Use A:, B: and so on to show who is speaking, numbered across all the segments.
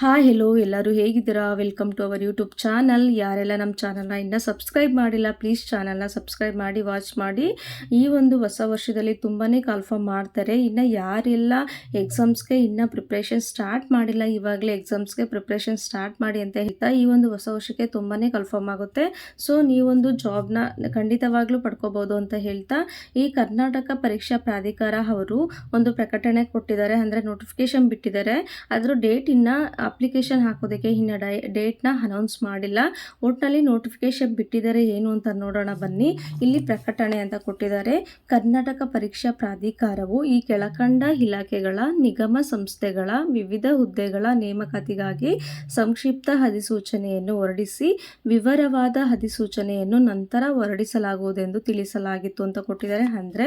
A: Hi hello ಎಲ್ಲರೂ ಹೇಗಿದ್ದೀರಾ? Welcome to our YouTube channel ಯಾರೆಲ್ಲ ನಮ್ಮ ಚಾನಲ್ನ ಇನ್ನೂ ಸಬ್ಸ್ಕ್ರೈಬ್ ಮಾಡಿಲ್ಲ ಪ್ಲೀಸ್ ಚಾನಲ್ನ ಸಬ್ಸ್ಕ್ರೈಬ್ ಮಾಡಿ ವಾಚ್ ಮಾಡಿ. ಈ ಒಂದು ಹೊಸ ವರ್ಷದಲ್ಲಿ ತುಂಬಾ ಕನ್ಫರ್ಮ್ ಮಾಡ್ತಾರೆ. ಇನ್ನು ಯಾರೆಲ್ಲ ಎಕ್ಸಾಮ್ಸ್ಗೆ ಇನ್ನೂ ಪ್ರಿಪ್ರೇಷನ್ ಸ್ಟಾರ್ಟ್ ಮಾಡಿಲ್ಲ, ಇವಾಗಲೇ ಎಕ್ಸಾಮ್ಸ್ಗೆ ಪ್ರಿಪ್ರೇಷನ್ ಸ್ಟಾರ್ಟ್ ಮಾಡಿ ಅಂತ ಹೇಳ್ತಾ ಈ ಒಂದು ಹೊಸ ವರ್ಷಕ್ಕೆ ತುಂಬಾ ಕನ್ಫರ್ಮ್ ಆಗುತ್ತೆ. ಸೊ ನೀವೊಂದು ಜಾಬ್ನ ಖಂಡಿತವಾಗ್ಲೂ ಪಡ್ಕೋಬೋದು ಅಂತ ಹೇಳ್ತಾ, ಈ ಕರ್ನಾಟಕ ಪರೀಕ್ಷಾ ಪ್ರಾಧಿಕಾರ ಅವರು ಒಂದು ಪ್ರಕಟಣೆ ಕೊಟ್ಟಿದ್ದಾರೆ. ಅಂದರೆ ನೋಟಿಫಿಕೇಶನ್ ಬಿಟ್ಟಿದ್ದಾರೆ. ಅದರ ಡೇಟ್ ಇನ್ನು ಅಪ್ಲಿಕೇಶನ್ ಹಾಕೋದಕ್ಕೆ ಇನ್ನು ಡೈ ಡೇಟ್ನ ಅನೌನ್ಸ್ ಮಾಡಿಲ್ಲ. ಒಟ್ಟಿನಲ್ಲಿ ನೋಟಿಫಿಕೇಶನ್ ಬಿಟ್ಟಿದ್ದಾರೆ ಏನು ಅಂತ ನೋಡೋಣ ಬನ್ನಿ. ಇಲ್ಲಿ ಪ್ರಕಟಣೆ ಅಂತ ಕೊಟ್ಟಿದ್ದಾರೆ. ಕರ್ನಾಟಕ ಪರೀಕ್ಷಾ ಪ್ರಾಧಿಕಾರವು ಈ ಕೆಳಕಂಡ ಇಲಾಖೆಗಳ, ನಿಗಮ ಸಂಸ್ಥೆಗಳ ವಿವಿಧ ಹುದ್ದೆಗಳ ನೇಮಕಾತಿಗಾಗಿ ಸಂಕ್ಷಿಪ್ತ ಅಧಿಸೂಚನೆಯನ್ನು ಹೊರಡಿಸಿ, ವಿವರವಾದ ಅಧಿಸೂಚನೆಯನ್ನು ನಂತರ ಹೊರಡಿಸಲಾಗುವುದೆಂದು ತಿಳಿಸಲಾಗಿತ್ತು ಅಂತ ಕೊಟ್ಟಿದ್ದಾರೆ. ಅಂದರೆ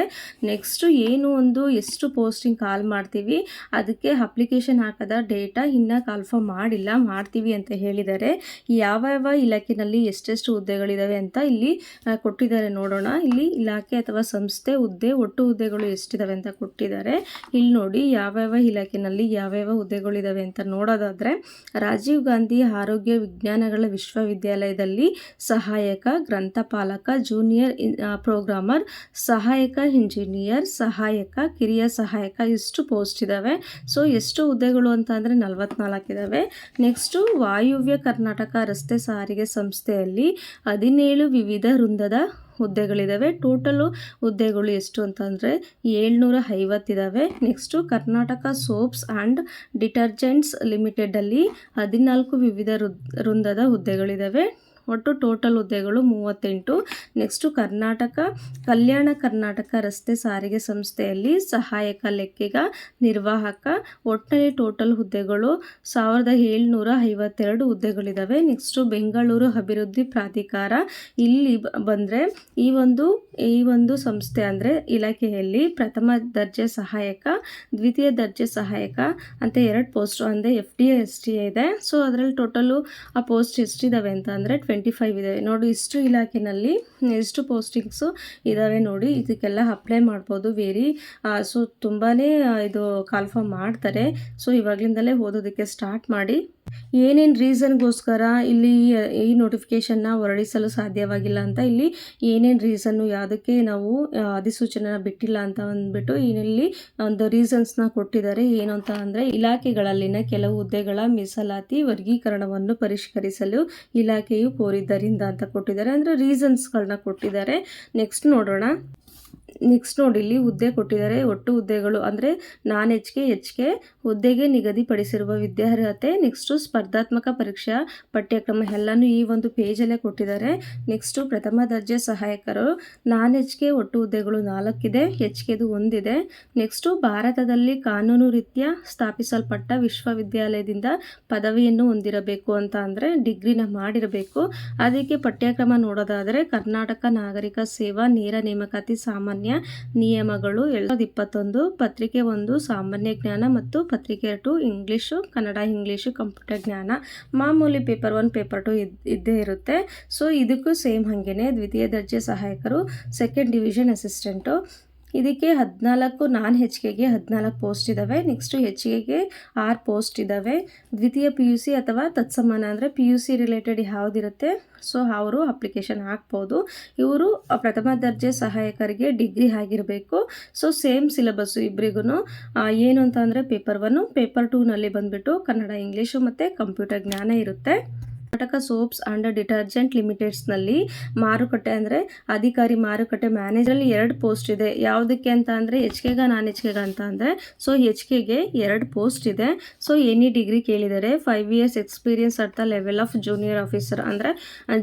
A: ನೆಕ್ಸ್ಟ್ ಏನು ಒಂದು ಎಷ್ಟು ಪೋಸ್ಟಿಂಗ್ ಕಾಲ್ ಮಾಡ್ತೀವಿ, ಅದಕ್ಕೆ ಅಪ್ಲಿಕೇಶನ್ ಹಾಕದ ಡೇಟಾ ಇನ್ನು ಕಾಲ್ಫಾರ್ಮ್ ಮಾಡಿಲ್ಲ, ಮಾಡ್ತೀವಿ ಅಂತ ಹೇಳಿದ್ದಾರೆ. ಯಾವ ಯಾವ ಇಲಾಖೆನಲ್ಲಿ ಎಷ್ಟೆಷ್ಟು ಹುದ್ದೆಗಳಿದ್ದಾವೆ ಅಂತ ಇಲ್ಲಿ ಕೊಟ್ಟಿದ್ದಾರೆ ನೋಡೋಣ. ಇಲ್ಲಿ ಇಲಾಖೆ ಅಥವಾ ಸಂಸ್ಥೆ ಹುದ್ದೆ, ಒಟ್ಟು ಹುದ್ದೆಗಳು ಎಷ್ಟಿದ್ದಾವೆ ಅಂತ ಕೊಟ್ಟಿದ್ದಾರೆ. ಇಲ್ಲಿ ನೋಡಿ, ಯಾವ್ಯಾವ ಇಲಾಖೆನಲ್ಲಿ ಯಾವ್ಯಾವ ಹುದ್ದೆಗಳಿದ್ದಾವೆ ಅಂತ ನೋಡೋದಾದರೆ, ರಾಜೀವ್ ಗಾಂಧಿ ಆರೋಗ್ಯ ವಿಜ್ಞಾನಗಳ ವಿಶ್ವವಿದ್ಯಾಲಯದಲ್ಲಿ ಸಹಾಯಕ, ಗ್ರಂಥಪಾಲಕ, ಜೂನಿಯರ್ ಪ್ರೋಗ್ರಾಮರ್, ಸಹಾಯಕ ಇಂಜಿನಿಯರ್, ಸಹಾಯಕ, ಕಿರಿಯ ಸಹಾಯಕ, ಇಷ್ಟು ಪೋಸ್ಟ್ ಇದ್ದಾವೆ ಸೊ, ಎಷ್ಟು ಹುದ್ದೆಗಳು ಅಂತ ಅಂದರೆ ನಲವತ್ನಾಲ್ಕಿದ್ದಾವೆ ನೆಕ್ಸ್ಟು ವಾಯುವ್ಯ ಕರ್ನಾಟಕ ರಸ್ತೆ ಸಾರಿಗೆ ಸಂಸ್ಥೆಯಲ್ಲಿ ಹದಿನೇಳು ವಿವಿಧ ವೃಂದದ ಹುದ್ದೆಗಳಿದ್ದಾವೆ ಟೋಟಲು ಹುದ್ದೆಗಳು ಎಷ್ಟು ಅಂತಂದರೆ ಏಳ್ನೂರ ಐವತ್ತಿದ್ದಾವೆ next Karnataka soaps and detergents ಲಿಮಿಟೆಡಲ್ಲಿ ಹದಿನಾಲ್ಕು ವಿವಿಧ ವೃದ್- ವೃಂದದ ಹುದ್ದೆಗಳಿದ್ದಾವೆ ಒಟ್ಟು ಟೋಟಲ್ ಹುದ್ದೆಗಳು ಮೂವತ್ತೆಂಟು. ನೆಕ್ಸ್ಟು ಕರ್ನಾಟಕ ಕಲ್ಯಾಣ ಕರ್ನಾಟಕ ರಸ್ತೆ ಸಾರಿಗೆ ಸಂಸ್ಥೆಯಲ್ಲಿ ಸಹಾಯಕ ಲೆಕ್ಕಿಗ ನಿರ್ವಾಹಕ. ಒಟ್ಟಾರೆ ಟೋಟಲ್ ಹುದ್ದೆಗಳು ಸಾವಿರದ ಏಳ್ನೂರ ಐವತ್ತೆರಡು ಹುದ್ದೆಗಳಿದ್ದಾವೆ ನೆಕ್ಸ್ಟು ಬೆಂಗಳೂರು ಅಭಿವೃದ್ಧಿ ಪ್ರಾಧಿಕಾರ. ಇಲ್ಲಿ ಬಂದರೆ ಈ ಒಂದು ಈ ಒಂದು ಸಂಸ್ಥೆ ಅಂದರೆ ಇಲಾಖೆಯಲ್ಲಿ ಪ್ರಥಮ ದರ್ಜೆ ಸಹಾಯಕ, ದ್ವಿತೀಯ ದರ್ಜೆ ಸಹಾಯಕ ಅಂತ ಎರಡು ಪೋಸ್ಟು ಅಂದರೆ ಎಫ್ ಡಿ ಎಸ್ ಟಿ ಇದೆ. ಸೊ, ಅದರಲ್ಲಿ ಟೋಟಲು ಆ ಪೋಸ್ಟ್ ಎಷ್ಟಿದ್ದಾವೆ ಅಂತ ಅಂದರೆ ಟ್ವೆಂಟಿ ಫೈವ್ ಇದೆ. ನೋಡಿ ಇಷ್ಟು ಇಲಾಖೆನಲ್ಲಿ ಎಷ್ಟು ಪೋಸ್ಟಿಂಗ್ಸು ಇದ್ದಾವೆ ನೋಡಿ. ಇದಕ್ಕೆಲ್ಲ ಅಪ್ಲೈ ಮಾಡ್ಬೋದು ವೇರಿ ಸೊ ತುಂಬಾ ಇದು ಕಾಲ್ಫಾರ್ಮ್ ಮಾಡ್ತಾರೆ. ಸೊ ಇವಾಗಲಿಂದಲೇ ಓದೋದಕ್ಕೆ ಸ್ಟಾರ್ಟ್ ಮಾಡಿ. ಏನೇನು ರೀಸನ್ಗೋಸ್ಕರ ಇಲ್ಲಿ ಈ ನೋಟಿಫಿಕೇಷನ್ನ ಹೊರಡಿಸಲು ಸಾಧ್ಯವಾಗಿಲ್ಲ ಅಂತ ಇಲ್ಲಿ ಏನೇನು ರೀಸನ್ನು, ಯಾವುದಕ್ಕೆ ನಾವು ಅಧಿಸೂಚನೆನ ಬಿಟ್ಟಿಲ್ಲ ಅಂತ ಅಂದ್ಬಿಟ್ಟು ಇಲ್ಲಿ ಒಂದು ರೀಸನ್ಸ್ನ ಕೊಟ್ಟಿದ್ದಾರೆ. ಏನು ಅಂತ ಅಂದರೆ ಇಲಾಖೆಗಳಲ್ಲಿನ ಕೆಲವು ಹುದ್ದೆಗಳ ಮೀಸಲಾತಿ ವರ್ಗೀಕರಣವನ್ನು ಪರಿಷ್ಕರಿಸಲು ಇಲಾಖೆಯು ಕೋರಿದ್ದರಿಂದ ಅಂತ ಕೊಟ್ಟಿದ್ದಾರೆ. ಅಂದರೆ ರೀಸನ್ಸ್ಗಳನ್ನ ಕೊಟ್ಟಿದ್ದಾರೆ. ನೆಕ್ಸ್ಟ್ ನೋಡೋಣ. ನೆಕ್ಸ್ಟ್ ನೋಡಿ, ಇಲ್ಲಿ ಹುದ್ದೆ ಕೊಟ್ಟಿದ್ದಾರೆ. ಒಟ್ಟು ಹುದ್ದೆಗಳು ಅಂದರೆ non H K H K ಹುದ್ದೆಗೆ ನಿಗದಿಪಡಿಸಿರುವ ವಿದ್ಯಾರ್ಹತೆ ನೆಕ್ಸ್ಟು ಸ್ಪರ್ಧಾತ್ಮಕ ಪರೀಕ್ಷಾ ಪಠ್ಯಕ್ರಮ ಎಲ್ಲನೂ ಈ ಒಂದು ಪೇಜಲ್ಲೇ ಕೊಟ್ಟಿದ್ದಾರೆ. ನೆಕ್ಸ್ಟು ಪ್ರಥಮ ದರ್ಜೆ ಸಹಾಯಕರು, ನಾನ್ ಎಚ್ ಕೆ ಒಟ್ಟು ಹುದ್ದೆಗಳು ನಾಲ್ಕಿದೆ ಎಚ್ ಕೆದು ಒಂದಿದೆ. ನೆಕ್ಸ್ಟು ಭಾರತದಲ್ಲಿ ಕಾನೂನು ರೀತ್ಯ ಸ್ಥಾಪಿಸಲ್ಪಟ್ಟ ವಿಶ್ವವಿದ್ಯಾಲಯದಿಂದ ಪದವಿಯನ್ನು ಹೊಂದಿರಬೇಕು ಅಂತ ಅಂದರೆ ಡಿಗ್ರಿನ ಮಾಡಿರಬೇಕು. ಅದಕ್ಕೆ ಪಠ್ಯಕ್ರಮ ನೋಡೋದಾದರೆ ಕರ್ನಾಟಕ ನಾಗರಿಕ ಸೇವಾ ನೇರ ನೇಮಕಾತಿ ಸಾಮಾನ್ಯ ನಿಯಮಗಳು. ಎರಡು ಇಪ್ಪತ್ತೊಂದು ಪತ್ರಿಕೆ ಒಂದು, ಸಾಮಾನ್ಯ ಜ್ಞಾನ ಮತ್ತು ಪತ್ರಿಕೆ two, English, Kannada, English, computer ಜ್ಞಾನ. ಮಾಮೂಲಿ ಪೇಪರ್ ಒನ್, ಪೇಪರ್ ಟು ಇದ್ದೇ ಇರುತ್ತೆ. ಸೊ, ಇದಕ್ಕೂ ಸೇಮ್ ಹಾಗೇನೆ ದ್ವಿತೀಯ ದರ್ಜೆ ಸಹಾಯಕರು, ಸೆಕೆಂಡ್ ಡಿವಿಷನ್ ಅಸಿಸ್ಟೆಂಟು ಇದಕ್ಕೆ ಹದಿನಾಲ್ಕು, ನಾನ್ ಹೆಚ್ ಕೆಗೆ ಹದಿನಾಲ್ಕು ಪೋಸ್ಟ್ ಇದ್ದಾವೆ ನೆಕ್ಸ್ಟು ಹೆಚ್ ಕೆಗೆ ಆರು ಪೋಸ್ಟ್ ಇದ್ದಾವೆ ದ್ವಿತೀಯ ಪಿ ಯು ಸಿ ಅಥವಾ ತತ್ಸಮಾನ ಅಂದರೆ ಪಿ ಯು ಸಿ ರಿಲೇಟೆಡ್ ಯಾವುದಿರುತ್ತೆ? ಸೊ ಅವರು ಅಪ್ಲಿಕೇಶನ್ ಹಾಕ್ಬೋದು. ಇವರು ಪ್ರಥಮ ದರ್ಜೆ ಸಹಾಯಕರಿಗೆ ಡಿಗ್ರಿ ಆಗಿರಬೇಕು. ಸೊ ಸೇಮ್ ಸಿಲೆಬಸ್ಸು ಇಬ್ಬರಿಗೂ ಏನು ಅಂತ ಅಂದರೆ ಪೇಪರ್ ಒನ್ನು ಪೇಪರ್ ಟೂನಲ್ಲಿ ಬಂದುಬಿಟ್ಟು ಕನ್ನಡ ಇಂಗ್ಲೀಷು ಮತ್ತು ಕಂಪ್ಯೂಟರ್ ಜ್ಞಾನ ಇರುತ್ತೆ. ಕರ್ನಾಟಕ ಸೋಪ್ಸ್ ಅಂಡ್ ಡಿಟರ್ಜೆಂಟ್ ಲಿಮಿಟೆಡ್ಸ್ನಲ್ಲಿ ಮಾರುಕಟ್ಟೆ ಅಂದರೆ ಅಧಿಕಾರಿ ಮಾರುಕಟ್ಟೆ ಮ್ಯಾನೇಜರಲ್ಲಿ ಎರಡು ಪೋಸ್ಟ್ ಇದೆ. ಯಾವುದಕ್ಕೆ ಅಂತ ಅಂದರೆ ಎಚ್ ಕೆಗ ನಾನ್ ಎಚ್ ಕೆಗ ಅಂತ ಅಂದರೆ ಸೊ ಎಚ್ ಕೆಗೆ ಎರಡು ಪೋಸ್ಟ್ ಇದೆ. ಸೊ ಎನಿ ಡಿಗ್ರಿ ಕೇಳಿದರೆ five years experience at the level of junior officer ಅಂದರೆ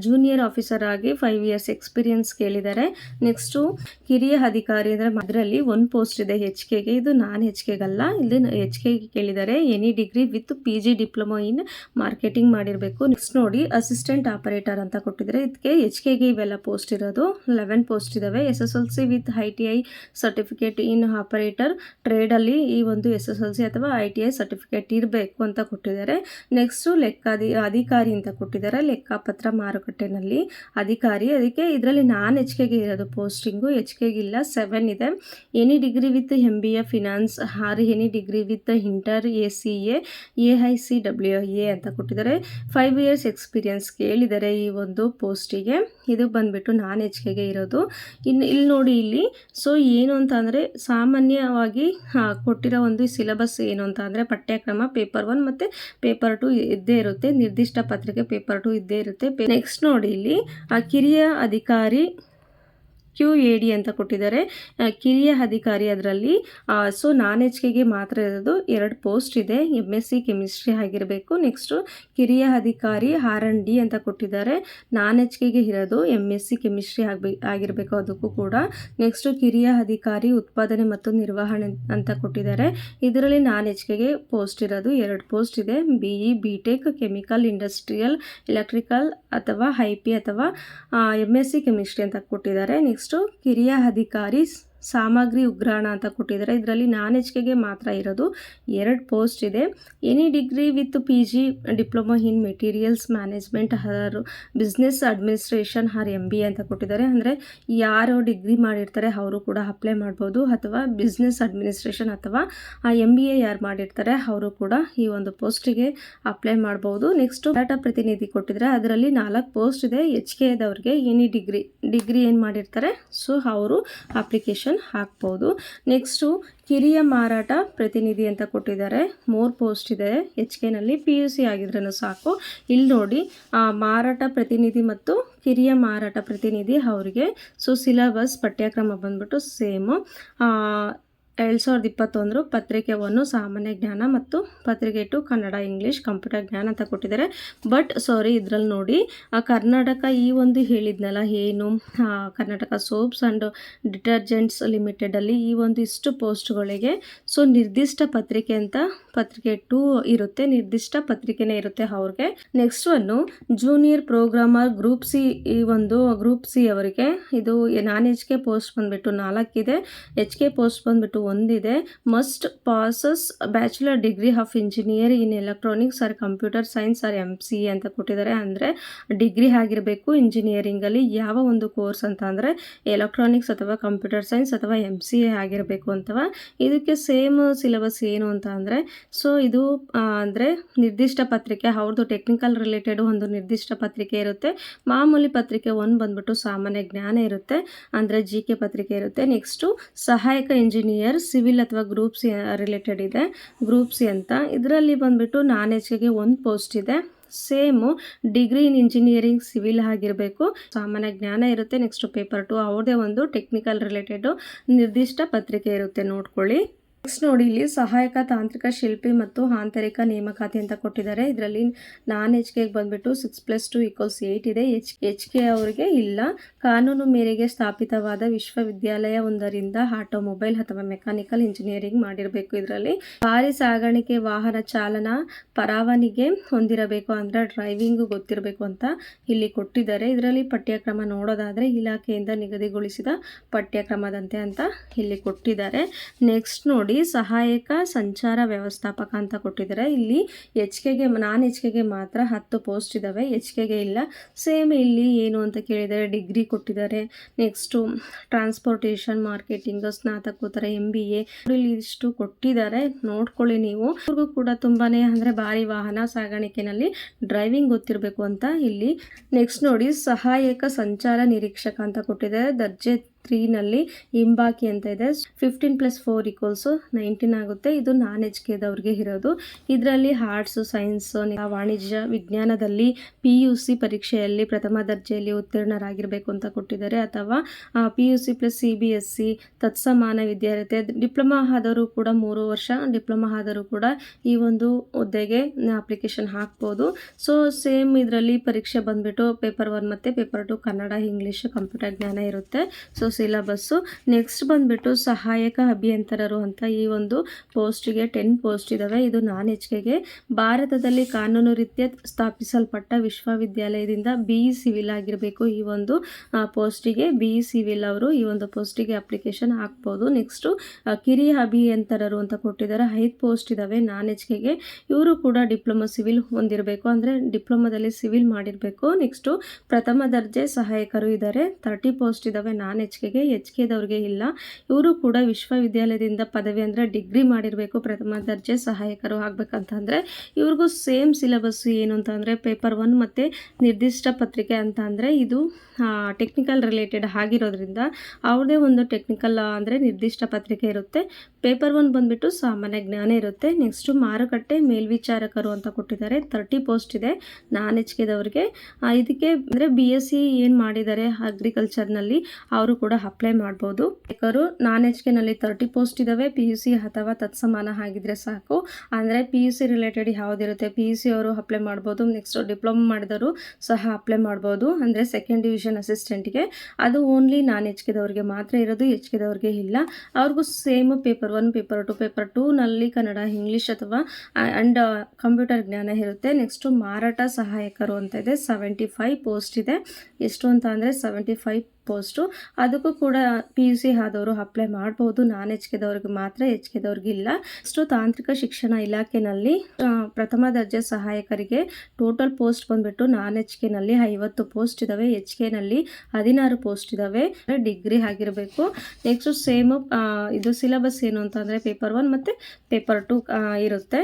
A: ಜೂನಿಯರ್ ಆಫೀಸರ್ ಆಗಿ ಫೈವ್ ಇಯರ್ಸ್ ಎಕ್ಸ್ಪೀರಿಯನ್ಸ್ ಕೇಳಿದ್ದಾರೆ ನೆಕ್ಸ್ಟು ಕಿರಿಯ ಅಧಿಕಾರಿ ಅಂದರೆ ಅದರಲ್ಲಿ ಒಂದು ಪೋಸ್ಟ್ ಇದೆ ಎಚ್ ಕೆಗೆ ಇದು ನಾನ್ ಎಚ್ ಕೆಗಲ್ಲ ಇಲ್ಲಿ ಎಚ್ ಕೆಗೆ ಕೇಳಿದರೆ any degree with P G diploma in marketing ಮಾಡಿರಬೇಕು. ನೆಕ್ಸ್ಟ್ ನೋಡಿ ಅಸಿಸ್ಟೆಂಟ್ ಆಪರೇಟರ್ ಅಂತ ಕೊಟ್ಟಿದ್ದಾರೆ ಇದಕ್ಕೆ ಎಚ್ ಕೆಗೆ ಇವೆಲ್ಲ ಪೋಸ್ಟ್ ಇರೋದು. ಲೆವೆನ್ ಪೋಸ್ಟ್ ಇದ್ದಾವೆ S S L C with I T I certificate in operator ಟ್ರೇಡಲ್ಲಿ ಈ ಒಂದು ಎಸ್ ಎಸ್ ಎಲ್ ಸಿ ಅಥವಾ ಐ ಟಿ ಐ ಸರ್ಟಿಫಿಕೇಟ್ ಇರಬೇಕು ಅಂತ ಕೊಟ್ಟಿದ್ದಾರೆ. ನೆಕ್ಸ್ಟು ಲೆಕ್ಕಾಧಿ, ಅಧಿಕಾರಿ ಅಂತ ಕೊಟ್ಟಿದ್ದಾರೆ. ಲೆಕ್ಕಪತ್ರ ಮಾರುಕಟ್ಟೆನಲ್ಲಿ ಅಧಿಕಾರಿ. ಅದಕ್ಕೆ ಇದರಲ್ಲಿ ನಾನ್ ಎಚ್ ಕೆಗೆ ಇರೋದು ಪೋಸ್ಟಿಂಗು ಎಚ್ ಇಲ್ಲ ಸೆವೆನ್ ಇದೆ. Any degree with M B A finance or any degree with inter A C A A I C W A ಅಂತ ಕೊಟ್ಟಿದ್ದಾರೆ. ಫೈವ್ ಇಯರ್ಸ್ ಎಕ್ಸ್ಪೀರಿಯನ್ಸ್ ಕೇಳಿದ್ದಾರೆ ಈ ಒಂದು ಪೋಸ್ಟಿಗೆ ಇದು ಬಂದ್ಬಿಟ್ಟು ನಾನ್ ಎಚ್ ಕೆಗೆ ಇರೋದು. ಇನ್ನು ಇಲ್ಲಿ ನೋಡಿ ಇಲ್ಲಿ ಸೊ ಏನು ಅಂತ ಅಂದರೆ ಸಾಮಾನ್ಯವಾಗಿ ಕೊಟ್ಟಿರೋ ಒಂದು ಸಿಲೆಬಸ್ ಏನು ಅಂತ ಅಂದರೆ ಪಠ್ಯಕ್ರಮ ಪೇಪರ್ ಒನ್ ಮತ್ತು ಪೇಪರ್ ಟು ಇದ್ದೇ ಇರುತ್ತೆ. ನಿರ್ದಿಷ್ಟ ಪತ್ರಿಕೆ ಪೇಪರ್ ಟು ಇದ್ದೇ ಇರುತ್ತೆ. ನೆಕ್ಸ್ಟ್ ನೋಡಿ ಇಲ್ಲಿ, ಆ ಕಿರಿಯ ಅಧಿಕಾರಿ ಕ್ಯೂ ಎ ಡಿ ಅಂತ ಕೊಟ್ಟಿದ್ದಾರೆ. ಕಿರಿಯ ಅಧಿಕಾರಿ ಅದರಲ್ಲಿ. ಸೊ ನಾನ್ ಎಚ್ ಕೆಗೆ ಮಾತ್ರ ಇರೋದು ಎರಡು ಪೋಸ್ಟ್ ಇದೆ. ಎಂ ಎಸ್ ಸಿ ಕೆಮಿಸ್ಟ್ರಿ ಆಗಿರಬೇಕು. ನೆಕ್ಸ್ಟು ಕಿರಿಯ ಅಧಿಕಾರಿ ಆರ್ ಎನ್ ಡಿ ಅಂತ ಕೊಟ್ಟಿದ್ದಾರೆ. ನಾನ್ ಎಚ್ ಕೆಗೆ ಇರೋದು ಎಂ ಎಸ್ ಸಿ ಕೆಮಿಸ್ಟ್ರಿ ಆಗಬೇ, ಆಗಿರಬೇಕು ಅದಕ್ಕೂ ಕೂಡ. ನೆಕ್ಸ್ಟು ಕಿರಿಯ ಅಧಿಕಾರಿ ಉತ್ಪಾದನೆ ಮತ್ತು ನಿರ್ವಹಣೆ ಅಂತ ಕೊಟ್ಟಿದ್ದಾರೆ. ಇದರಲ್ಲಿ ನಾನ್ ಎಚ್ ಕೆಗೆ ಪೋಸ್ಟ್ ಇರೋದು ಎರಡು ಪೋಸ್ಟ್ ಇದೆ. B E B tech chemical industrial electrical ಅಥವಾ ಐ ಪಿ ಅಥವಾ ಎಂ ಎಸ್ ಸಿ ಕೆಮಿಸ್ಟ್ರಿ ಅಂತ ಕೊಟ್ಟಿದ್ದಾರೆ. ನೆಕ್ಸ್ಟು ಕಿರಿಯ ಅಧಿಕಾರಿ ಸಾಮಗ್ರಿ ಉಗ್ರಾಣ ಅಂತ ಕೊಟ್ಟಿದ್ದಾರೆ. ಇದರಲ್ಲಿ ನಾನ್ ಎಚ್ ಕೆಗೆ ಮಾತ್ರ ಇರೋದು ಎರಡು ಪೋಸ್ಟ್ ಇದೆ. Any degree with P G diploma in materials management or business administration or M B ಅಂತ ಕೊಟ್ಟಿದ್ದಾರೆ. ಅಂದರೆ ಯಾರು ಡಿಗ್ರಿ ಮಾಡಿರ್ತಾರೆ, ಅವರು ಕೂಡ ಅಪ್ಲೈ ಮಾಡ್ಬೋದು. ಅಥವಾ ಬಿಸ್ನೆಸ್ ಅಡ್ಮಿನಿಸ್ಟ್ರೇಷನ್ ಅಥವಾ ಎಂ ಬಿ ಎ ಯಾರು ಮಾಡಿರ್ತಾರೆ, ಅವರು ಕೂಡ ಈ ಒಂದು ಪೋಸ್ಟಿಗೆ ಅಪ್ಲೈ ಮಾಡ್ಬೋದು. ನೆಕ್ಸ್ಟು ಡಾಟಾ ಪ್ರತಿನಿಧಿ ಕೊಟ್ಟಿದ್ದಾರೆ. ಅದರಲ್ಲಿ ನಾಲ್ಕು ಪೋಸ್ಟ್ ಇದೆ. ಎಚ್ ಕೆ ಎದವ್ರಿಗೆ ಎನಿ ಡಿಗ್ರಿ ಡಿಗ್ರಿ ಏನು ಮಾಡಿರ್ತಾರೆ, ಸೊ ಅವರು ಅಪ್ಲಿಕೇಶನ್ ಹಾಕ್ಬೋದು. ನೆಕ್ಸ್ಟು ಕಿರಿಯ ಮಾರಾಟ ಪ್ರತಿನಿಧಿ ಅಂತ ಕೊಟ್ಟಿದ್ದಾರೆ. ಮೂರು ಪೋಸ್ಟ್ ಇದೆ. ಎಚ್ ಕೆನಲ್ಲಿ ಪಿ ಯು ಸಿ ಆಗಿದ್ರೂ ಸಾಕು. ಇಲ್ಲಿ ನೋಡಿ ಮಾರಾಟ ಪ್ರತಿನಿಧಿ ಮತ್ತು ಕಿರಿಯ ಮಾರಾಟ ಪ್ರತಿನಿಧಿ ಅವರಿಗೆ ಸೊ ಸಿಲಬಸ್ ಪಠ್ಯಕ್ರಮ ಬಂದ್ಬಿಟ್ಟು ಸೇಮು. ಎರಡು ಸಾವಿರದ ಇಪ್ಪತ್ತೊಂದರು ಪತ್ರಿಕೆ ಒಂದು ಸಾಮಾನ್ಯ ಜ್ಞಾನ ಮತ್ತು ಪತ್ರಿಕೆ ಟು ಕನ್ನಡ ಇಂಗ್ಲೀಷ್ ಕಂಪ್ಯೂಟರ್ ಜ್ಞಾನ ಅಂತ ಕೊಟ್ಟಿದ್ದಾರೆ. ಬಟ್ ಸಾರಿ, ಇದರಲ್ಲಿ ನೋಡಿ ಕರ್ನಾಟಕ ಈ ಒಂದು ಹೇಳಿದ್ನಲ್ಲ, ಏನು ಕರ್ನಾಟಕ ಸೋಪ್ಸ್ ಆ್ಯಂಡ್ ಡಿಟರ್ಜೆಂಟ್ಸ್ ಲಿಮಿಟೆಡಲ್ಲಿ ಈ ಒಂದು ಇಷ್ಟು ಪೋಸ್ಟ್ಗಳಿಗೆ, ಸೊ ನಿರ್ದಿಷ್ಟ ಪತ್ರಿಕೆ ಅಂತ ಪತ್ರಿಕೆ ಟು ಇರುತ್ತೆ, ನಿರ್ದಿಷ್ಟ ಪತ್ರಿಕೆನೇ ಇರುತ್ತೆ ಅವ್ರಿಗೆ. Next one junior programmer group C, ಈ ಒಂದು ಗ್ರೂಪ್ ಸಿ ಅವರಿಗೆ, ಇದು ನಾನ್ ಎಚ್ ಕೆ ಪೋಸ್ಟ್ ಬಂದ್ಬಿಟ್ಟು ನಾಲ್ಕಿದೆ. ಎಚ್ ಕೆ ಪೋಸ್ಟ್ ಬಂದ್ಬಿಟ್ಟು ಒಂದಿದೆ. Must passes bachelor degree of engineer in electronics or computer science or M C ಅಂತ ಕೊಟ್ಟಿದ್ದಾರೆ. ಅಂದರೆ ಡಿಗ್ರಿ ಆಗಿರಬೇಕು ಇಂಜಿನಿಯರಿಂಗಲ್ಲಿ ಯಾವ ಒಂದು ಕೋರ್ಸ್ ಅಂತ ಅಂದರೆ ಎಲೆಕ್ಟ್ರಾನಿಕ್ಸ್ ಅಥವಾ ಕಂಪ್ಯೂಟರ್ ಸೈನ್ಸ್ ಅಥವಾ ಎಂ ಸಿ ಎ ಆಗಿರಬೇಕು ಅಥವಾ ಇದಕ್ಕೆ ಸೇಮ್ ಸಿಲೆಬಸ್ ಏನು ಅಂತ ಅಂದರೆ ಸೊ ಇದು ಅಂದರೆ ನಿರ್ದಿಷ್ಟ ಪತ್ರಿಕೆ ಅವ್ರದ್ದು ಟೆಕ್ನಿಕಲ್ ರಿಲೇಟೆಡ್ ಒಂದು ನಿರ್ದಿಷ್ಟ ಪತ್ರಿಕೆ ಇರುತ್ತೆ. ಮಾಮೂಲಿ ಪತ್ರಿಕೆ ಒಂದು ಬಂದ್ಬಿಟ್ಟು ಸಾಮಾನ್ಯ ಜ್ಞಾನ ಇರುತ್ತೆ. ಅಂದರೆ ಜಿ ಕೆ ಪತ್ರಿಕೆ ಇರುತ್ತೆ. ನೆಕ್ಸ್ಟು ಸಹಾಯಕ ಇಂಜಿನಿಯರ್ ಸಿವಿಲ್ ಅಥವಾ ಗ್ರೂಪ್ ಸಿ ರಿಲೇಟೆಡ್ ಇದೆ, ಗ್ರೂಪ್ ಸಿ ಅಂತ. ಇದರಲ್ಲಿ ಬಂದ್ಬಿಟ್ಟು ನಾನ್ ಎಚ್ ಕೆಗೆ ಒಂದು ಪೋಸ್ಟ್ ಇದೆ. Same degree in engineering civil ಆಗಿರಬೇಕು. ಸಾಮಾನ್ಯ ಜ್ಞಾನ ಇರುತ್ತೆ, ನೆಕ್ಸ್ಟ್ ಪೇಪರ್ ಟು, ಅವ್ರದೇ ಒಂದು ಟೆಕ್ನಿಕಲ್ ರಿಲೇಟೆಡು ನಿರ್ದಿಷ್ಟ ಪತ್ರಿಕೆ ಇರುತ್ತೆ, ನೋಡ್ಕೊಳ್ಳಿ. ನೆಕ್ಸ್ಟ್ ನೋಡಿ, ಇಲ್ಲಿ ಸಹಾಯಕ ತಾಂತ್ರಿಕ ಶಿಲ್ಪಿ ಮತ್ತು ಆಂತರಿಕ ನೇಮಕಾತಿ ಅಂತ ಕೊಟ್ಟಿದ್ದಾರೆ. ಇದರಲ್ಲಿ ನಾನ್ ಎಚ್ ಕೆಗೆ ಬಂದ್ಬಿಟ್ಟು six plus two equals eight ಇದೆ. ಎಚ್ ಎಚ್ ಕೆ ಅವರಿಗೆ ಇಲ್ಲ. ಕಾನೂನು ಮೇರೆಗೆ ಸ್ಥಾಪಿತವಾದ ವಿಶ್ವವಿದ್ಯಾಲಯ ಒಂದರಿಂದ ಆಟೋಮೊಬೈಲ್ ಅಥವಾ ಮೆಕ್ಯಾನಿಕಲ್ ಇಂಜಿನಿಯರಿಂಗ್ ಮಾಡಿರಬೇಕು. ಇದರಲ್ಲಿ ಭಾರಿ ಸಾಗಾಣಿಕೆ, ವಾಹನ ಚಾಲನಾ ಪರವಾನಿಗೆ ಹೊಂದಿರಬೇಕು ಅಂದ್ರೆ ಡ್ರೈವಿಂಗ್ ಗೊತ್ತಿರಬೇಕು ಅಂತ ಇಲ್ಲಿ ಕೊಟ್ಟಿದ್ದಾರೆ. ಇದರಲ್ಲಿ ಪಠ್ಯಕ್ರಮ ನೋಡೋದಾದರೆ ಇಲಾಖೆಯಿಂದ ನಿಗದಿಗೊಳಿಸಿದ ಪಠ್ಯಕ್ರಮದಂತೆ ಅಂತ ಇಲ್ಲಿ ಕೊಟ್ಟಿದ್ದಾರೆ. ನೆಕ್ಸ್ಟ್ ನೋಡಿ ಸಹಾಯಕ ಸಂಚಾರ ವ್ಯವಸ್ಥಾಪಕ ಅಂತ ಕೊಟ್ಟಿದ್ದಾರೆ. ಇಲ್ಲಿ ಎಚ್ ಕೆಗೆ ನಾನ್ ಎಚ್ ಕೆಗೆ ಮಾತ್ರ ಹತ್ತು ಪೋಸ್ಟ್ ಇದ್ದಾವೆ ಎಚ್ ಕೆಗೆ ಇಲ್ಲ. ಸೇಮ್ ಇಲ್ಲಿ ಏನು ಅಂತ ಕೇಳಿದರೆ ಡಿಗ್ರಿ ಕೊಟ್ಟಿದ್ದಾರೆ. ನೆಕ್ಸ್ಟು ಟ್ರಾನ್ಸ್ಪೋರ್ಟೇಷನ್ ಮಾರ್ಕೆಟಿಂಗ್ ಸ್ನಾತಕೋತ್ತರ ಎಂ ಬಿ ಎ ಇಲ್ಲಿ ಇಷ್ಟು ಕೊಟ್ಟಿದ್ದಾರೆ. ನೋಡ್ಕೊಳ್ಳಿ ನೀವು. ಅವ್ರಿಗೂ ಕೂಡ ತುಂಬಾನೇ ಅಂದರೆ ಭಾರಿ ವಾಹನ ಸಾಗಾಣಿಕೆನಲ್ಲಿ ಡ್ರೈವಿಂಗ್ ಗೊತ್ತಿರಬೇಕು ಅಂತ ಇಲ್ಲಿ. ನೆಕ್ಸ್ಟ್ ನೋಡಿ, ಸಹಾಯಕ ಸಂಚಾರ ನಿರೀಕ್ಷಕ ಅಂತ ಕೊಟ್ಟಿದ್ದಾರೆ. ದರ್ಜೆ ತ್ರೀನಲ್ಲಿ ಹಿಂಬಾಕಿ ಅಂತ ಇದೆ. Fifteen plus four equals nineteen ಆಗುತ್ತೆ. ಇದು ನಾನ್ ಎಚ್ ಕೆದವ್ರಿಗೆ ಇರೋದು. ಇದರಲ್ಲಿ ಆರ್ಟ್ಸು ಸೈನ್ಸು ವಾಣಿಜ್ಯ, ವಿಜ್ಞಾನದಲ್ಲಿ ಪಿ ಯು ಸಿ ಪರೀಕ್ಷೆಯಲ್ಲಿ ಪ್ರಥಮ ದರ್ಜೆಯಲ್ಲಿ ಉತ್ತೀರ್ಣರಾಗಿರಬೇಕು ಅಂತ ಕೊಟ್ಟಿದ್ದಾರೆ. ಅಥವಾ P U C plus C B S C ತತ್ಸಮಾನ ವಿದ್ಯಾರ್ಥಿ, ಡಿಪ್ಲೊಮಾ ಆದರೂ ಕೂಡ ಮೂರು ವರ್ಷ, ಡಿಪ್ಲೊಮಾ ಆದರೂ ಕೂಡ ಈ ಒಂದು ಹುದ್ದೆಗೆ ಅಪ್ಲಿಕೇಶನ್ ಹಾಕ್ಬೋದು. ಸೊ ಸೇಮ್ ಇದರಲ್ಲಿ ಪರೀಕ್ಷೆ ಬಂದ್ಬಿಟ್ಟು ಪೇಪರ್ ಒನ್ ಮತ್ತು paper two Kannada English computer ಜ್ಞಾನ ಇರುತ್ತೆ. So syllabus. ನೆಕ್ಸ್ಟ್ ಬಂದುಬಿಟ್ಟು ಸಹಾಯಕ ಅಭಿಯಂತರರು ಅಂತ ಈ ಒಂದು ಪೋಸ್ಟಿಗೆ ಟೆನ್ ಪೋಸ್ಟ್ ಇದ್ದಾವೆ ಇದು ನಾನ್ ಎಚ್ ಕೆಗೆ ಭಾರತದಲ್ಲಿ ಕಾನೂನು ರೀತಿಯ ಸ್ಥಾಪಿಸಲ್ಪಟ್ಟ ವಿಶ್ವವಿದ್ಯಾಲಯದಿಂದ ಬಿ ಇ ಸಿವಿಲ್ ಆಗಿರಬೇಕು ಈ ಒಂದು ಪೋಸ್ಟಿಗೆ. ಬಿ ಇ ಸಿವಿಲ್ ಅವರು ಈ ಒಂದು ಪೋಸ್ಟಿಗೆ ಅಪ್ಲಿಕೇಶನ್ ಹಾಕ್ಬೋದು. ನೆಕ್ಸ್ಟು ಕಿರಿಯ ಅಭಿಯಂತರರು ಅಂತ ಕೊಟ್ಟಿದ್ದಾರೆ. ಐದು ಪೋಸ್ಟ್ ಇದ್ದಾವೆ ನಾನ್ ಎಚ್ ಕೆಗೆ ಇವರು ಕೂಡ ಡಿಪ್ಲೊಮಾ ಸಿವಿಲ್ ಹೊಂದಿರಬೇಕು. ಅಂದರೆ ಡಿಪ್ಲೊಮಾದಲ್ಲಿ ಸಿವಿಲ್ ಮಾಡಿರಬೇಕು. ನೆಕ್ಸ್ಟು, ಪ್ರಥಮ ದರ್ಜೆ ಸಹಾಯಕರು ಇದ್ದಾರೆ ತರ್ಟಿ ಪೋಸ್ಟ್ ಇದ್ದಾವೆ ನಾನ್ ಎಚ್ ಕೆಗೆ ಎಚ್ ಕೆದವ್ರಿಗೆ ಇಲ್ಲ. ಇವರು ಕೂಡ ವಿಶ್ವವಿದ್ಯಾಲಯದಿಂದ ಪದವಿ ಅಂದರೆ ಡಿಗ್ರಿ ಮಾಡಿರಬೇಕು, ಪ್ರಥಮ ದರ್ಜೆ ಸಹಾಯಕರು ಆಗಬೇಕಂತಂದರೆ. ಇವ್ರಿಗೂ ಸೇಮ್ ಸಿಲೆಬಸ್ ಏನು ಅಂತ ಅಂದರೆ ಪೇಪರ್ ಒನ್ ಮತ್ತು ನಿರ್ದಿಷ್ಟ ಪತ್ರಿಕೆ ಅಂತ ಅಂದರೆ ಇದು ಟೆಕ್ನಿಕಲ್ ರಿಲೇಟೆಡ್ ಆಗಿರೋದ್ರಿಂದ ಅವ್ರದೇ ಒಂದು ಟೆಕ್ನಿಕಲ್ ಅಂದರೆ ನಿರ್ದಿಷ್ಟ ಪತ್ರಿಕೆ ಇರುತ್ತೆ. ಪೇಪರ್ ಒನ್ ಬಂದುಬಿಟ್ಟು ಸಾಮಾನ್ಯ ಜ್ಞಾನ ಇರುತ್ತೆ. ನೆಕ್ಸ್ಟು ಮಾರುಕಟ್ಟೆ ಮೇಲ್ವಿಚಾರಕರು ಅಂತ ಕೊಟ್ಟಿದ್ದಾರೆ. ತರ್ಟಿ ಪೋಸ್ಟ್ ಇದೆ ನಾನ್ ಎಚ್ ಕೆದವ್ರಿಗೆ ಇದಕ್ಕೆ ಅಂದರೆ ಬಿ ಎಸ್ ಸಿ ಏನು ಮಾಡಿದ್ದಾರೆ ಅಗ್ರಿಕಲ್ಚರ್ನಲ್ಲಿ ಅವರು ಕೂಡ ಅಪ್ಲೈ ಮಾಡ್ಬೋದು. ಬೇಕಾದ್ರು ನಾನ್ ಎಚ್ ಕೆನಲ್ಲಿ ತರ್ಟಿ ಪೋಸ್ಟ್ ಇದ್ದಾವೆ ಪಿ ಯು ಸಿ ಅಥವಾ ತತ್ಸಮಾನ ಆಗಿದ್ರೆ ಸಾಕು. ಅಂದರೆ ಪಿ ಯು ಸಿ ರಿಲೇಟೆಡ್ ಯಾವುದಿರುತ್ತೆ ಪಿ ಯು ಸಿ ಅವರು ಅಪ್ಲೈ ಮಾಡ್ಬೋದು. ನೆಕ್ಸ್ಟ್ ಡಿಪ್ಲೊಮಾ ಮಾಡಿದವರು ಸಹ ಅಪ್ಲೈ ಮಾಡ್ಬೋದು. ಅಂದರೆ ಸೆಕೆಂಡ್ ಡಿವಿಷನ್ ಅಸಿಸ್ಟೆಂಟ್ಗೆ ಅದು ಓನ್ಲಿ ನಾನ್ ಎಚ್ ಕೆದವ್ರಿಗೆ ಮಾತ್ರ ಇರೋದು ಎಚ್ ಕೆದವ್ರಿಗೆ ಇಲ್ಲ. ಅವ್ರಿಗೂ same paper one paper two paper ಟೂನಲ್ಲಿ Kannada English ಅಥವಾ ಅಂಡ್ ಕಂಪ್ಯೂಟರ್ ಜ್ಞಾನ ಇರುತ್ತೆ. ನೆಕ್ಸ್ಟು ಮಾರಾಟ ಸಹಾಯಕರು ಅಂತ ಇದೆ. ಸೆವೆಂಟಿ ಫೈವ್ ಪೋಸ್ಟ್ ಇದೆ. ಎಷ್ಟು ಅಂತ ಅಂದರೆ ಸೆವೆಂಟಿ ಫೈವ್ ಪೋಸ್ಟು. ಅದಕ್ಕೂ ಕೂಡ ಪಿ ಯು ಸಿ ಆದವರು ಅಪ್ಲೈ ಮಾಡ್ಬೋದು. ನಾನ್ ಎಚ್ ಕೆದವ್ರಿಗೆ ಮಾತ್ರ ಎಚ್ ಕೆದವ್ರಿಗಿಲ್ಲ ನೆಕ್ಸ್ಟು ತಾಂತ್ರಿಕ ಶಿಕ್ಷಣ ಇಲಾಖೆನಲ್ಲಿ ಪ್ರಥಮ ದರ್ಜೆ ಸಹಾಯಕರಿಗೆ ಟೋಟಲ್ ಪೋಸ್ಟ್ ಬಂದ್ಬಿಟ್ಟು ನಾನ್ ಎಚ್ ಕೆನಲ್ಲಿ ಐವತ್ತು ಪೋಸ್ಟ್ ಇದಾವೆ. ಎಚ್ ಕೆನಲ್ಲಿ ಹದಿನಾರು ಪೋಸ್ಟ್ ಇದ್ದಾವೆ ಡಿಗ್ರಿ ಆಗಿರಬೇಕು. ನೆಕ್ಸ್ಟು ಸೇಮ್ ಇದು ಸಿಲೆಬಸ್ ಏನು ಅಂತಂದರೆ ಪೇಪರ್ ಒನ್ ಮತ್ತು ಪೇಪರ್ ಟು ಇರುತ್ತೆ.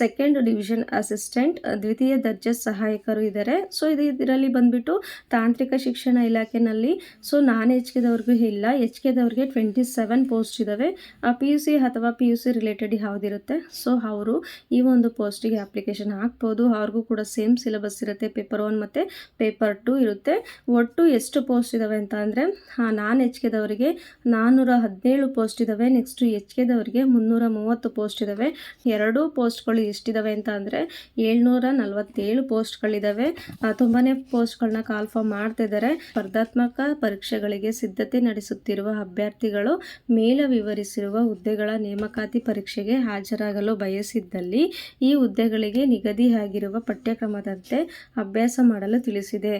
A: ಸೆಕೆಂಡ್ ಡಿವಿಷನ್ ಅಸಿಸ್ಟೆಂಟ್ ದ್ವಿತೀಯ ದರ್ಜೆ ಸಹಾಯಕರು ಇದ್ದಾರೆ ಸೊ ಇದು ಇದರಲ್ಲಿ ಬಂದ್ಬಿಟ್ಟು ತಾಂತ್ರಿಕ ಶಿಕ್ಷಣ ಇಲಾಖೆನಲ್ಲಿ ಸೊ ನಾನ್ ಎಚ್ ಕೆದವ್ರಿಗೂ ಇಲ್ಲ. ಎಚ್ ಕೆದವ್ರಿಗೆ ಟ್ವೆಂಟಿ ಸೆವೆನ್ ಪೋಸ್ಟ್ ಇದ್ದಾವೆ ಪಿ ಯು ಸಿ ಅಥವಾ ಪಿ ಯು ಸಿ ರಿಲೇಟೆಡ್ ಯಾವುದಿರುತ್ತೆ ಸೊ ಅವರು ಈ ಒಂದು ಪೋಸ್ಟಿಗೆ ಅಪ್ಲಿಕೇಶನ್ ಹಾಕ್ಬೋದು. ಅವ್ರಿಗೂ ಕೂಡ ಸೇಮ್ ಸಿಲೆಬಸ್ ಇರುತ್ತೆ. ಪೇಪರ್ ಒನ್ ಮತ್ತು ಪೇಪರ್ ಟು ಇರುತ್ತೆ. ಒಟ್ಟು ಎಷ್ಟು ಪೋಸ್ಟ್ ಇದ್ದಾವೆ ಅಂತ ಅಂದರೆ ನಾನ್ ಎಚ್ ಕೆದವರಿಗೆ ನಾನ್ನೂರ ಹದಿನೇಳು ಪೋಸ್ಟ್ ಇದ್ದಾವೆ ನೆಕ್ಸ್ಟು ಎಚ್ ಕೆದವರಿಗೆ ಮುನ್ನೂರ ಮೂವತ್ತು ಪೋಸ್ಟ್ ಇದ್ದಾವೆ ಎರಡೂ ಪೋಸ್ಟ್ಗಳು ಎಷ್ಟಿದ್ದಾವೆ ಅಂತ ಅಂದರೆ, ಏಳ್ನೂರ ನಲವತ್ತೇಳು ಪೋಸ್ಟ್ಗಳಿದ್ದಾವೆ ತುಂಬಾ ಪೋಸ್ಟ್ಗಳನ್ನ ಕಾಲ್ಫಾರ್ಮ್ ಮಾಡ್ತಾ ಇದ್ದಾರೆ ಸ್ಪರ್ಧಾತ್ಮಕ ಪರೀಕ್ಷೆಗಳಿಗೆ ಸಿದ್ಧತೆ ನಡೆಸುತ್ತಿರುವ ಅಭ್ಯರ್ಥಿಗಳು ಮೇಲೆ ವಿವರಿಸಿರುವ ಹುದ್ದೆಗಳ ನೇಮಕಾತಿ ಪರೀಕ್ಷೆಗೆ ಹಾಜರಾಗಲು ಬಯಸಿದ್ದಲ್ಲಿ ಈ ಹುದ್ದೆಗಳಿಗೆ ನಿಗದಿಯಾಗಿರುವ ಪಠ್ಯಕ್ರಮದಂತೆ ಅಭ್ಯಾಸ ಮಾಡಲು ತಿಳಿಸಿದೆ.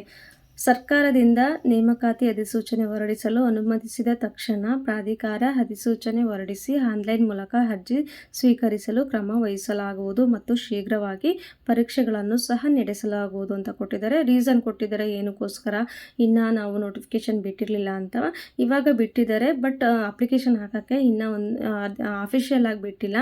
A: ಸರ್ಕಾರದಿಂದ ನೇಮಕಾತಿ ಅಧಿಸೂಚನೆ ಹೊರಡಿಸಲು ಅನುಮತಿಸಿದ ತಕ್ಷಣ ಪ್ರಾಧಿಕಾರ ಅಧಿಸೂಚನೆ ಹೊರಡಿಸಿ ಆನ್ಲೈನ್ ಮೂಲಕ ಅರ್ಜಿ ಸ್ವೀಕರಿಸಲು ಕ್ರಮ ವಹಿಸಲಾಗುವುದು ಮತ್ತು ಶೀಘ್ರವಾಗಿ ಪರೀಕ್ಷೆಗಳನ್ನು ಸಹ ನಡೆಸಲಾಗುವುದು ಅಂತ ಕೊಟ್ಟಿದ್ದಾರೆ. ರೀಸನ್ ಕೊಟ್ಟಿದ್ದಾರೆ, ಏನಕ್ಕೋಸ್ಕರ? ಇನ್ನೂ ನಾವು ನೋಟಿಫಿಕೇಶನ್ ಬಿಟ್ಟಿರಲಿಲ್ಲ ಅಂತ. ಇವಾಗ ಬಿಟ್ಟಿದ್ದಾರೆ, ಬಟ್ ಅಪ್ಲಿಕೇಶನ್ ಹಾಕೋಕ್ಕೆ ಇನ್ನೂ ಒಂದು ಅಫಿಷಿಯಲ್ ಆಗಿ ಬಿಟ್ಟಿಲ್ಲ.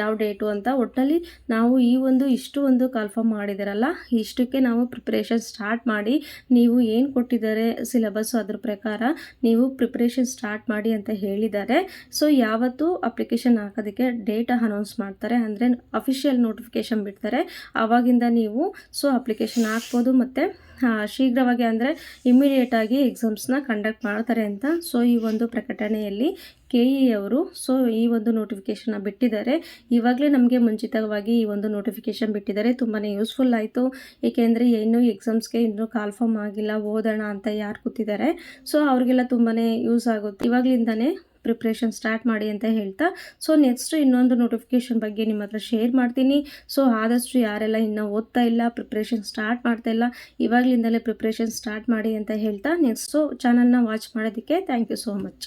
A: ಯಾವ ಡೇಟು ಅಂತ ಒಟ್ಟಲ್ಲಿ ನಾವು ಈ ಒಂದು ಇಷ್ಟು ಒಂದು ಕನ್ಫರ್ಮ್ ಮಾಡಿದಾರಲ್ಲ, ಇಷ್ಟಕ್ಕೆ ನಾವು ಪ್ರಿಪ್ರೇಷನ್ ಸ್ಟಾರ್ಟ್ ಮಾಡಿ ನೀವು ಏನು ಕೊಟ್ಟಿದ್ದಾರೆ ಸಿಲೆಬಸ್ ಅದ್ರ ಪ್ರಕಾರ ನೀವು ಪ್ರಿಪ್ರೇಷನ್ ಸ್ಟಾರ್ಟ್ ಮಾಡಿ ಅಂತ ಹೇಳಿದ್ದಾರೆ. ಸೊ ಯಾವತ್ತು ಅಪ್ಲಿಕೇಶನ್ ಹಾಕೋದಕ್ಕೆ ಡೇಟ್ ಅನೌನ್ಸ್ ಮಾಡ್ತಾರೆ. ಅಂದರೆ ಅಫಿಷಿಯಲ್ ನೋಟಿಫಿಕೇಶನ್ ಬಿಡ್ತಾರೆ. ಆವಾಗಿಂದ ನೀವು ಸೊ ಅಪ್ಲಿಕೇಶನ್ ಹಾಕ್ಬೋದು ಮತ್ತು ಶೀಘ್ರವಾಗಿ ಅಂದರೆ ಇಮಿಡಿಯೇಟಾಗಿ ಎಕ್ಸಾಮ್ಸ್ನ ಕಂಡಕ್ಟ್ ಮಾಡ್ತಾರೆ ಅಂತ. ಸೊ ಈ ಒಂದು ಪ್ರಕಟಣೆಯಲ್ಲಿ ಕೆ ಇ ಅವರು ಸೊ ಈ ಒಂದು ನೋಟಿಫಿಕೇಷನ್ನ ಬಿಟ್ಟಿದ್ದಾರೆ. ಇವಾಗಲೇ ನಮಗೆ ಮುಂಚಿತವಾಗಿ ಈ ಒಂದು ನೋಟಿಫಿಕೇಷನ್ ಬಿಟ್ಟಿದ್ದಾರೆ. ತುಂಬಾ ಯೂಸ್ಫುಲ್ ಆಯಿತು. ಏಕೆಂದರೆ ಇನ್ನೂ ಎಕ್ಸಾಮ್ಸ್ಗೆ ಇನ್ನೂ ಕಾಲ್ಫಾರ್ಮ್ ಆಗಿಲ್ಲ, ಓದೋಣ ಅಂತ ಯಾರು ಕೂತಿದ್ದಾರೆ. ಸೊ ಅವ್ರಿಗೆಲ್ಲ ತುಂಬಾ ಯೂಸ್ ಆಗುತ್ತೆ. ಇವಾಗಲಿಂದನೇ ಪ್ರಿಪ್ರೇಷನ್ ಸ್ಟಾರ್ಟ್ ಮಾಡಿ ಅಂತ ಹೇಳ್ತಾ ಸೊ ನೆಕ್ಸ್ಟ್ ಇನ್ನೊಂದು ನೋಟಿಫಿಕೇಷನ್ ಬಗ್ಗೆ ನಿಮ್ಮ ಹತ್ರ ಶೇರ್ ಮಾಡ್ತೀನಿ. ಸೊ ಆದಷ್ಟು ಯಾರೆಲ್ಲ ಇನ್ನೂ ಓದ್ತಾ ಇಲ್ಲ ಪ್ರಿಪ್ರೇಷನ್ ಸ್ಟಾರ್ಟ್ ಮಾಡ್ತಾ ಇಲ್ಲ, ಇವಾಗಲಿಂದಲೇ ಪ್ರಿಪ್ರೇಷನ್ ಸ್ಟಾರ್ಟ್ ಮಾಡಿ ಅಂತ ಹೇಳ್ತಾ ನೆಕ್ಸ್ಟು ಚಾನಲ್ನ ವಾಚ್ ಮಾಡೋದಕ್ಕೆ ಥ್ಯಾಂಕ್ ಯು ಸೋ ಮಚ್